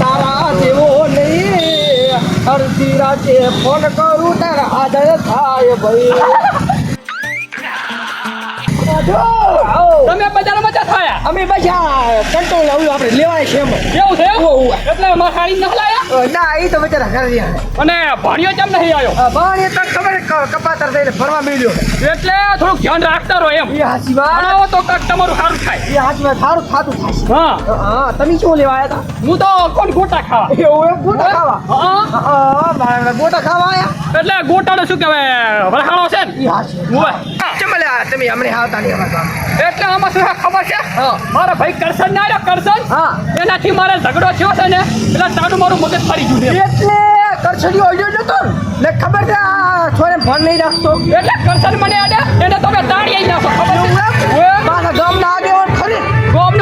તારા જેવો નહીં અડધી રાતે ફોન કરું તારા આદર થાય ભાઈ આવો. તમે બજારમાં મજા થાય. અમે બજાર કંટ્રોલ આવું આપણે લેવાય છે એમ. કેવું છે એટલે મારા સાડી ન લાયા? ના એ તો બચારા ઘરે અને ભણ્યો કેમ નહીં આવ્યો એ તો ખબર કપાતર થઈને ફરવા મળ્યો એટલે થોડુંક ધ્યાન રાખતા રહો એમ. એ હાચી વાત. તો કાક તમારું સારું થાય. એ હાચી વાત સારું થાતું થાય. હા. હા તમે શું લેવા આવ્યા હું તો કોણ ગોટા ખાવા? એવું ગોટા ખાવા. હા. હા ગોટા ખાવા આવ્યા એટલે ગોટાનો શું કહેવાય? વરહાળો છે ને? એ હાચી ચમલ્યા તમે હમણાં આવતા નહીં અમારા. એટલે આમાં શું ખબર છે? હા. મારા ભાઈ કરશન ના આવ્યો કરશન? હા. એનાથી મારે ઝઘડો થયો છે ને એટલે તારું મારું મગજ ફરી ગયું છે. એટલે કરછડીઓ અડ્યો જતો ને ખબર છે આ છોરે ભણ નહીં રાખતો? એટલે કરશન મને આડે એને તમે તાળી આવી નાખો ખબર છે? મારા ગામ ના આગેવાન ખરી.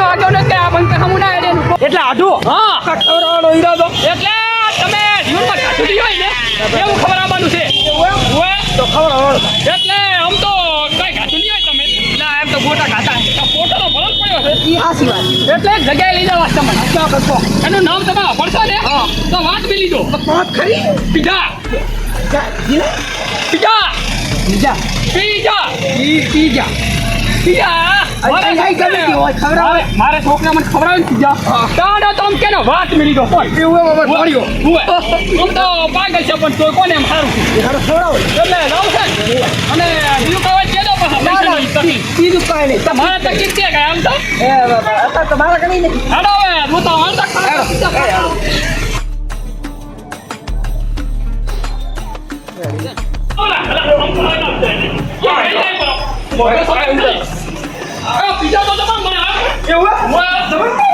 આગળ ને કે આ બંકે હમુ ના આડે એટલે આઢું હા. કટોરાનો ઈરાદો? એટલે તમે જીવનમાં કાઢું હોય ને એવું ખબર આવવાનું છે તો ખબર એટલે આમ તો કઈ ગાતું નહીં હોય તમે એટલે ખાતા ફોટાનો ભરત પડ્યો છે ઈ હાસી વાત એટલે જગ્યાએ લઈ જવા તમે ક્યાં કરતો એનું નામ તમે પડશો ને તો વાત બી દો વાત ખરી? ઈ પીજા પીઝા. અહીં અહીં હોય, મારે- છોકરા મને ખવડાવે તાનો તો કેનો વાત મિલી દો કોઈ એવું અમારે ભણ્યો આમ તો પાગલ છે પણ તોય કોને એમ સારું એટલે જાઉં છે. અને બીજું ના ના પૈસાની તકલીફ. બીજું કાંઈ નહીં. તમારે તકલીફ છે કે આમ તો. એ બાબા અત્યારે તો મારા નહીં હાલો હવે હું તો હાલ. તક ખાવા પીઝા ખાવા. ઓલા, ઓલા, આમ તો હાલ આપશે. એ કઈ નહીં તો તમારે એવું?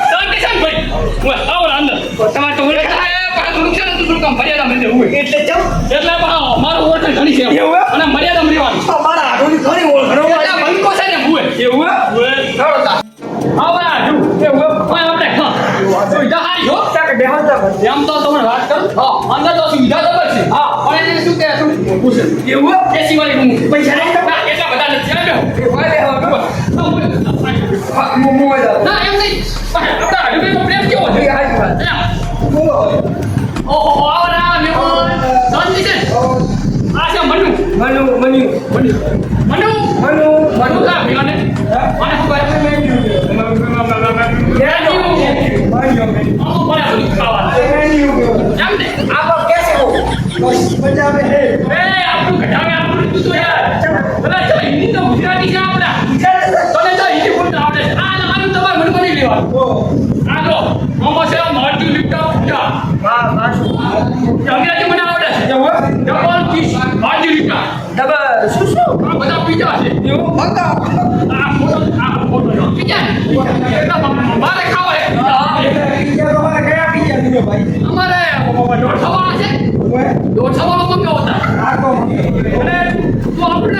એમ તો તમને વાત કરું હા અંદર તો સુવિધા તો છે હા પણ એને શું કહે શું પૂછે છે. એવું? એ સિવાય રૂમ પૈસા નહીં કરતા એટલા બધા નથી આવ્યો એ ભાઈ બેહવા હા, મો- મોવા જાવ. ના એમ નહીં. આપણા હરીફાઈનો પ્રેમ કેવો છે. ઓહો આવરા મેમોન શાંતિ છે. આ છે મનુ. મનુ મનુ. મનુ. મનુ. મનુ મનુ કા ભીવાને? મને શું કહે મેન્યુ. મેન્યુ. અમુક મને બધું ખાવાનું મેન્યુ. એમ ને આપો કેસે હો મજા આવે. હે એ આપણું ઘટાવે આપણું તું तो યાર ભલા ચાલ હિન્દી તો ગુજરાતી છે આપણા. તને તો હિન્દી બોલતા આવડે. આ આનું તમારે મન બની લેવાનું. ઓ. આ જો આમાં છે માર્ટી લીટા પૂજા વાહ વાહ. અંગ્રેજી મને આવડે. છે એવું ડબલ ફિશ માર્ટી લીટા. ડબલ. શું શું? આ બધા પીજા છે. એવું? હતા આ ફોટો આ ફોટો. પીજા. પીઝા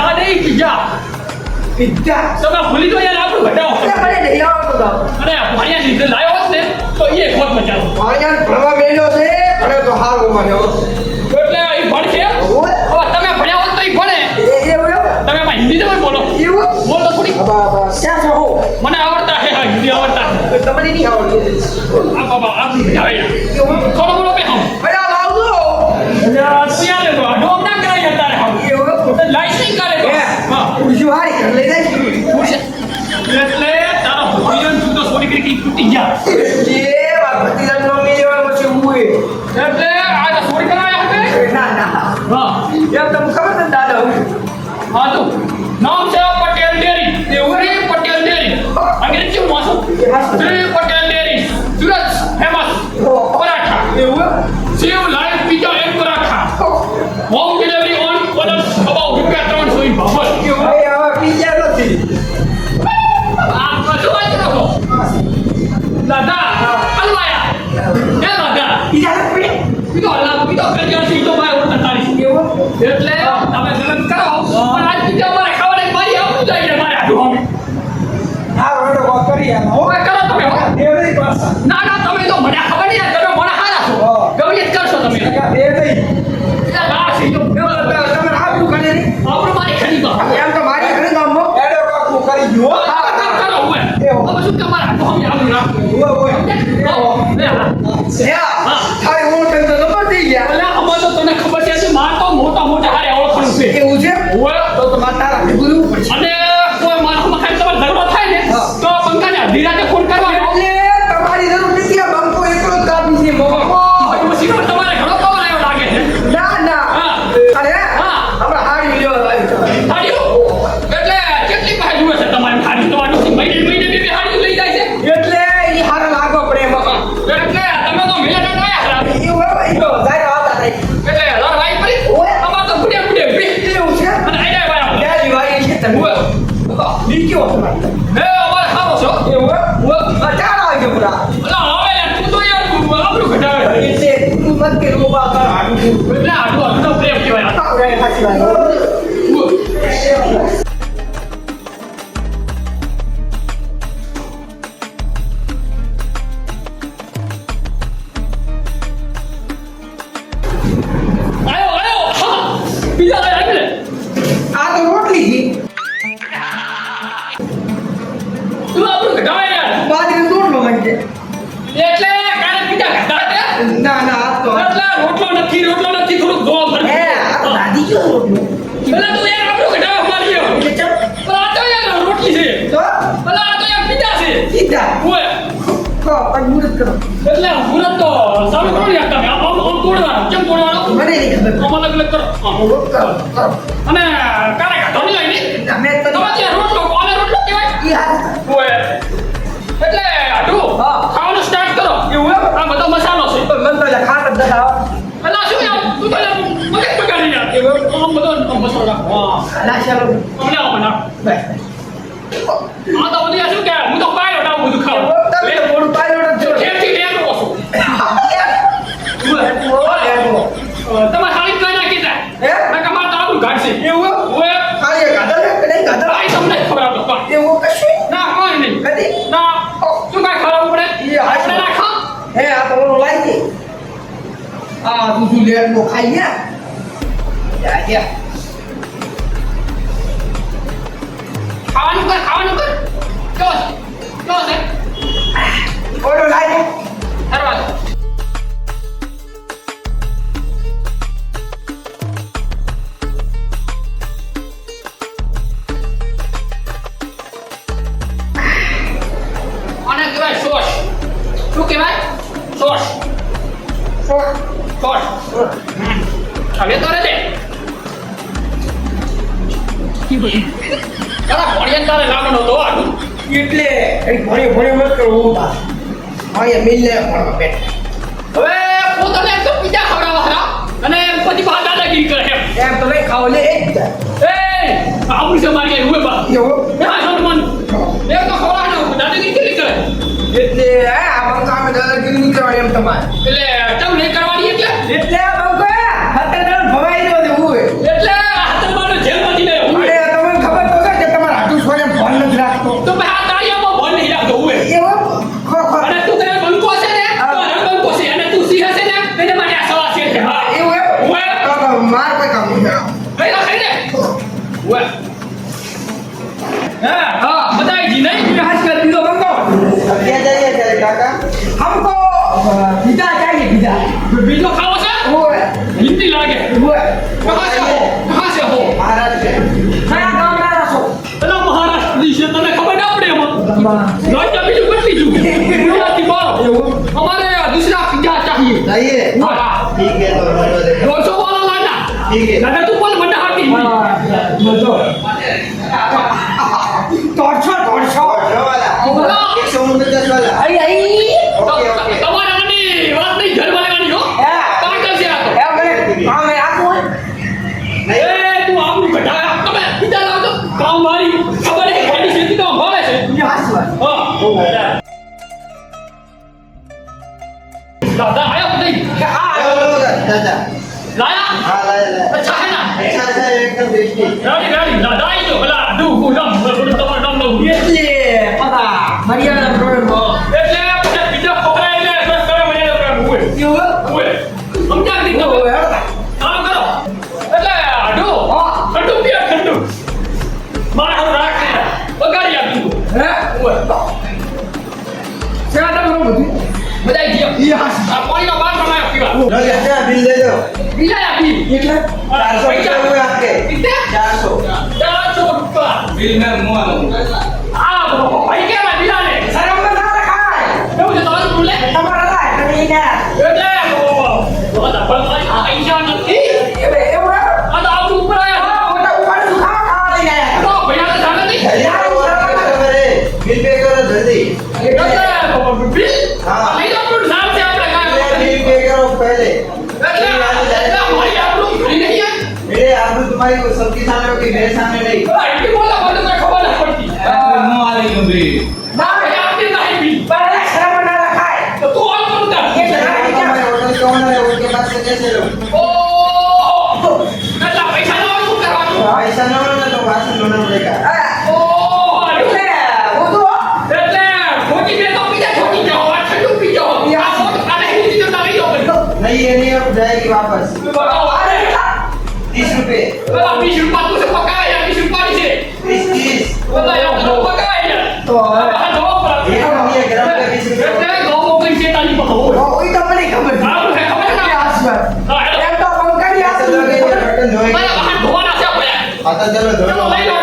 પીધા નહીં પીઝા બીજા તમે ભૂલી તો યાર આપણું ઘટાડો મને નહીં આવડતો અને ભાણિયા લીધે લાવ્યો હોત ને તો એ ખોટ મચાવો વાણિયા ભણવા મેલ્યો છે અને તો હારું મને એટલે એ ભણશે તમે ભણ્યા હોત તો એ ભણે. એ એવું તમે એમાં હિન્દી તમે બોલો. એવું? બોલો થોડી. બાબા ક્યાં છો? હો. મને આવડતા છે હા હિન્દી આવડતા છે. તમને નહીં આવડતી. આ બાબા આ બી 他是。对，我不要你了不会不会 gì đâu! મત કે રો બા કર આડું એટલે આડું આડું તો પ્રેમ કહેવાય. આ કહેવાય સાચી વાત એટલે ના ના તો. એટલે રોટલો નથી રોટલો નથી થોડું ગો ભર હે આ તો દાદી ગયો રોટલો? પેલા તો યાર આપણો ઘટાડો મારી ગયો. પણ આ તો યાર રોટલી છે. તો? પેલા આ તો યાર પીતા છે. પીતા ઓય. કો પણ મુરત કરો. એટલે મુરત તો સારું કરો યાર તમે. આમ આમ તોડવાનું. કેમ તોડવાનું? મને નહીં ખબર. આમ અલગ અલગ કરો. આમ. કરો કરો. અને કારે ઘટો નહીં? લઈને તમે તો તમે રોટલો કોને રોટલો કહેવાય? યાર daw? Ala, siya yan! Eh, Tumal ako! Bakit pagkali yan? Kung ano doon, ang masarap. Ala, siya rin. Pamila ako na. Bye. તું શું ગયા ગયા ખાવાનું કર ખાવાનું કર જો જો હવે કરે દે એટલે ભણે ભણે મત કરો હું બા ભણે ભણવા બેઠ હવે પોતાને તો બીજા ખવડાવવા હરા અને પછી બા દાદાગીરી એમ એમ ખાવ લે એ આવું છે મારી હું બા એવો? હા તમારે. એટલે તમને દાદા તું કોણ મને હાથી મજો તોડશો તોડશો. એકસો ઓગણપચાસ વાળા આઈ આઈ તમારા મને વાત નહીં ઘર બનાવવાની હો. કોણ કરશે આ તો. હા મેં આપું એ તું આપણું ઘટાડા તમે બીજા લાવ તો. કામ મારી. ખબર હે ખેડી ખેતી તો મળે છે. હા. દાદા આયો નહીં દાદા. રેડી રેડી દાદા આવી ગયો ભલા દુ કુડમ તમારું નામ લઉં એટલે પતા મર્યાદા પ્રમાણે એટલે પછી બીજા છોકરા એટલે બસ કરે મને પ્રેમ હોય કેવું હોય કેવું તમે હેડો કામ કરો એટલે આડો હા. ઠંડુ પીએ ઠંડુ મારે હું રાખ બગાડી આપ્યું હે હોય સેવા તમે બધું બધા ગયા હાસ આ પાણીનો બાર બિલ રૂપિયા હું આપકે भाई कोई सबकी सामने होती मेरे सामने नहीं। तो आंटी बोला बोला तो मैं खबर नहीं पड़ती। मुँह आ रही भी ना मैं आपके नहीं भी। पहले शहर बना रखा है। तो तू और कौन कर ये जगह है क्या? मैं होटल के ओनर है उनके पास से कैसे लो? ओ मतलब पैसा ना तू करवा तू पैसा ना ना तो भाषण ना पड़ेगा। नहीं ये नहीं अब जाएगी वापस। बताओ। Wala, vision pa to sa pagkain. Vision pa ni siya. Please, please. Wala, yung ano pagkain niya. Ito, ha? Ano ako pala? Ito, mamaya, ganap ka vision. Ganap ka, ako kong siya tayo pa ko. Oo, ito pala, kamay. Ah, kamay na. Kamay na. Kamay na. Kamay na. Kamay na. Kamay na. Kamay na. Kamay na. Kamay na. Kamay na.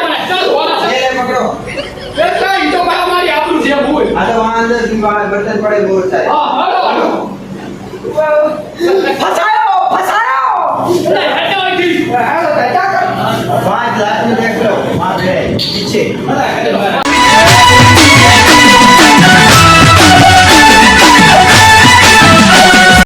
બર્તન પડે બોલતા ફસાયો ફસાયો એટલે હેડો અહીંથી. હેડો